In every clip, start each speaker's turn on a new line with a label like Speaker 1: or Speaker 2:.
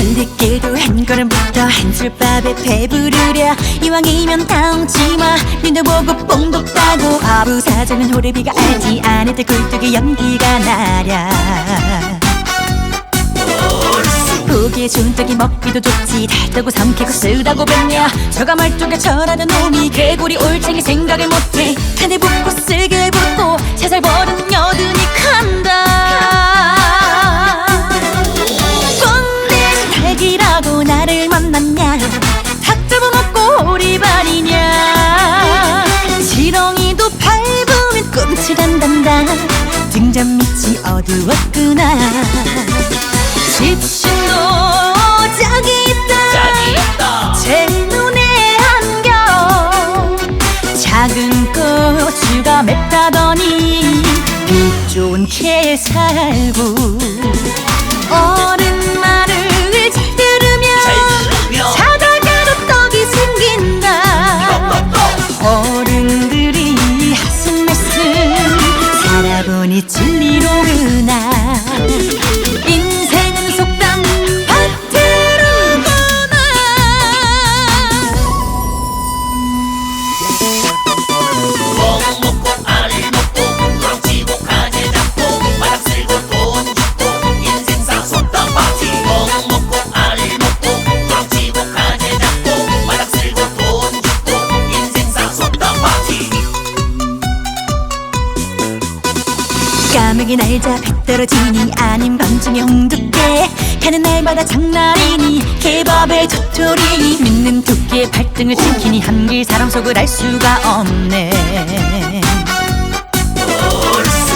Speaker 1: 현대께도 한 걸음부터 한술밥에 배부르려 이왕이면 다운치마. 눈도 보고 뽕도 따고 아부사장은 호래비가 알지 않을 때 굴뚝에 연기가 나랴. 보기에 좋은 떡이 먹기도 좋지. 달다고 삼키고 쓰다고 뱉냐. 저가 말뚝에 절하는 놈이 개구리 올챙이 생각을 못해. 한대 붙고 쓸개 붙고 세살 버릇 여 오리발이냐? 지렁이도 밟으면 꿈틀한단다 등잔 밑이 어두웠구나. 집신도 짝이 있다. 제 눈에 안겨 작은 고추가 맵다더니 빛 좋은 캐 살고 까마귀 날자 배 떨어지니 아닌 밤중에 홍두깨 가는 날마다 장날이니 개밥에 도토리 믿는 두께 발등을 지키니 한길 사람 속을 알 수가 없네.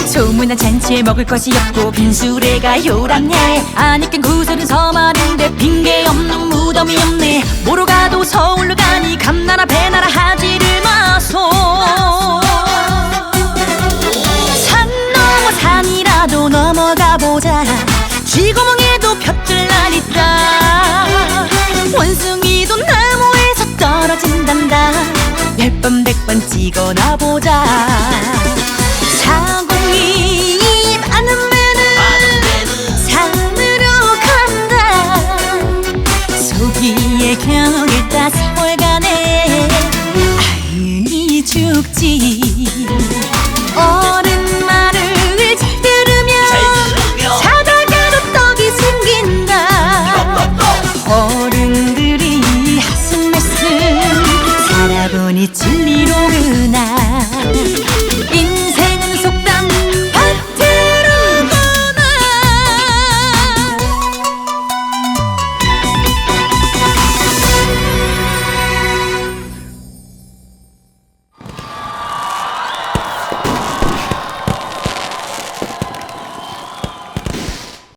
Speaker 1: 소문난 잔치에 먹을 것이 없고 빈수레가 요란해. 아니깐 구슬은 서말인데 핑계 없는 무덤이 없네. 뭐로 가도 서울로 가니 산이라도 넘어가 보자. 쥐구멍에도 볕들 날 있다. 원숭이도 나무에서 떨어진단다. 열번 백번 찍어나 보자. 사공이 많은 배는 산으로 간다. 소기의 겨울 따 세월 가네 아이 죽지